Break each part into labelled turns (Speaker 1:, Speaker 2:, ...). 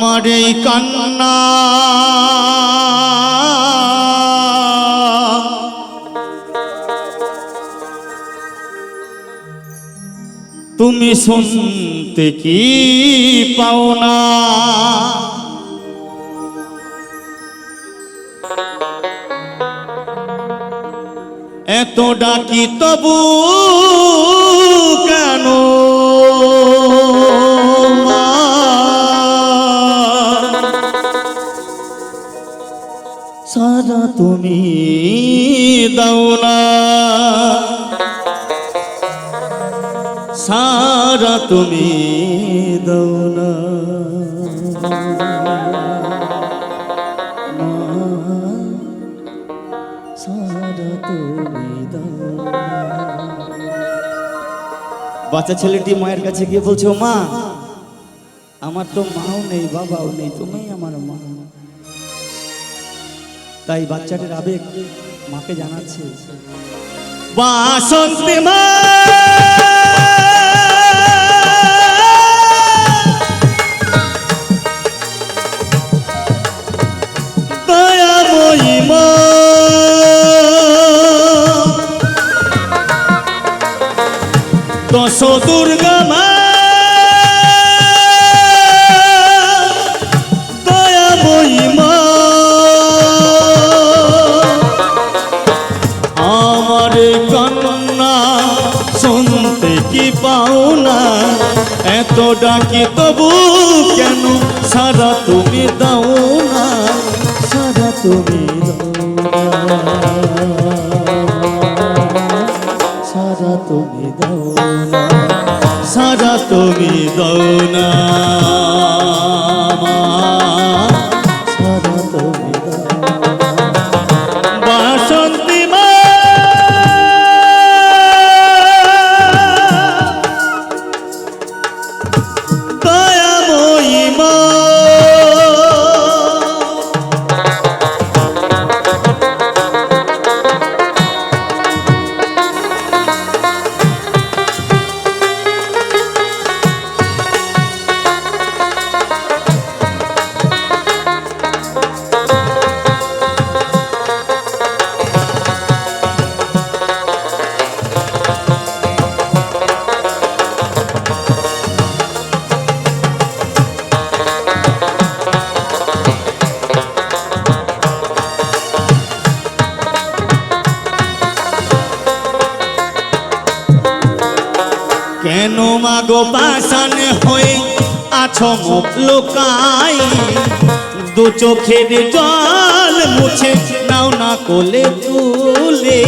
Speaker 1: আমার এই কান্না। তুমি শুনতে কি পাও না? এত ডাকি তবু কেন? তুমি দাও না। সারা তুমি দাও না। বাচ্চা ছেলেটি মায়ের কাছে গিয়ে বলছো, মা, আমার তো মাও নেই, বাবাও নেই তুমি আমার মা। তাই বাচ্চাটির আবেগ মাকে জানাচ্ছে। বাসন্তী মা! কন্যা শুনতে কি পাও না এত ডাকি তবু কেন সারা তুমি দাও কেন মাগো পাশান হয়ে আছো মুখ লোকাই? দু চোখের জল মুছে নাও না কোলে তুলে।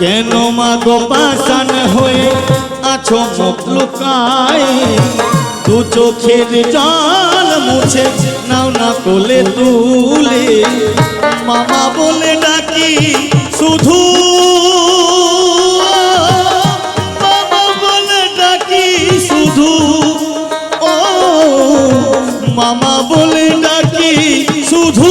Speaker 1: কেন মা গো পাশান হয়ে আছো মুখ লুকায়? দু চোখের জল মুছে নাও না কোলে তুলে। মামা বলে ডাকি, শুধু মামা বলে ডাকি, শুধু। ও মামা বলে ডাকি, শুধু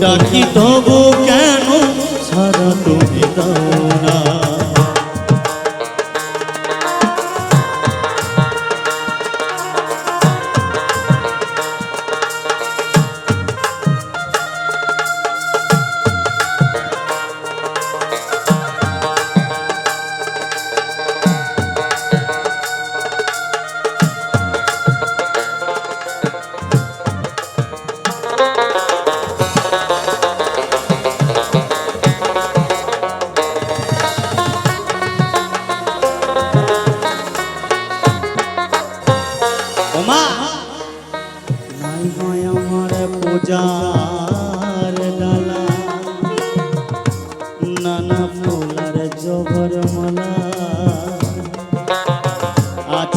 Speaker 1: ডাকি তবু কেন সারা তুমি দাও?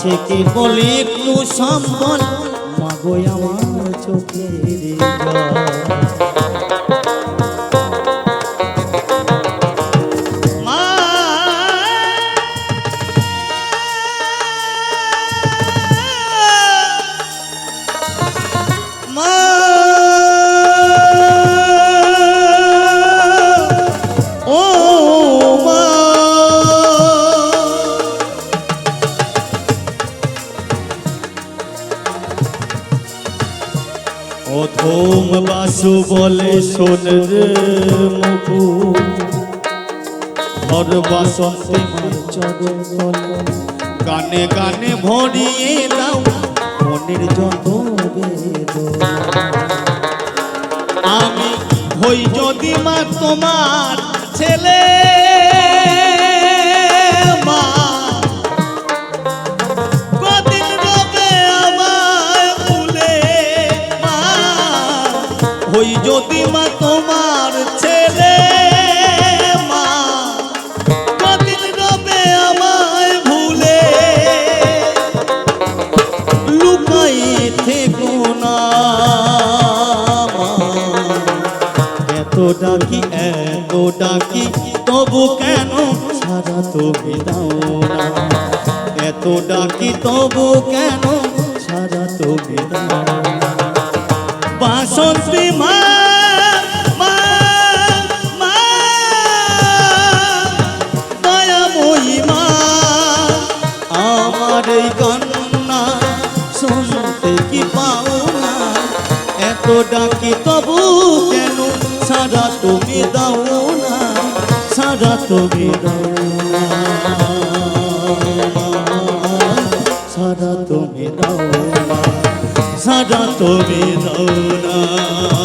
Speaker 1: আছে কি বলি একটু সম্বল মাগো আমার চোখের বাসু বলে শোন রে মুকু ঘর বাসন্তে চরণ গানে গানে ভরিয়ে দাও। মনের যত আমি হই যদি মা তোমার ছেলে, মা ডাকি, এত ডাকি, তবু কেন সারা তুমি দাও না? এত ডাকি, তবু কেন সারা তুমি দাও বাসন্তী মা সারা তুমি দাও না, সারা তুমি দাও সারা তুমি দাও না, সারা তুমি দাও না।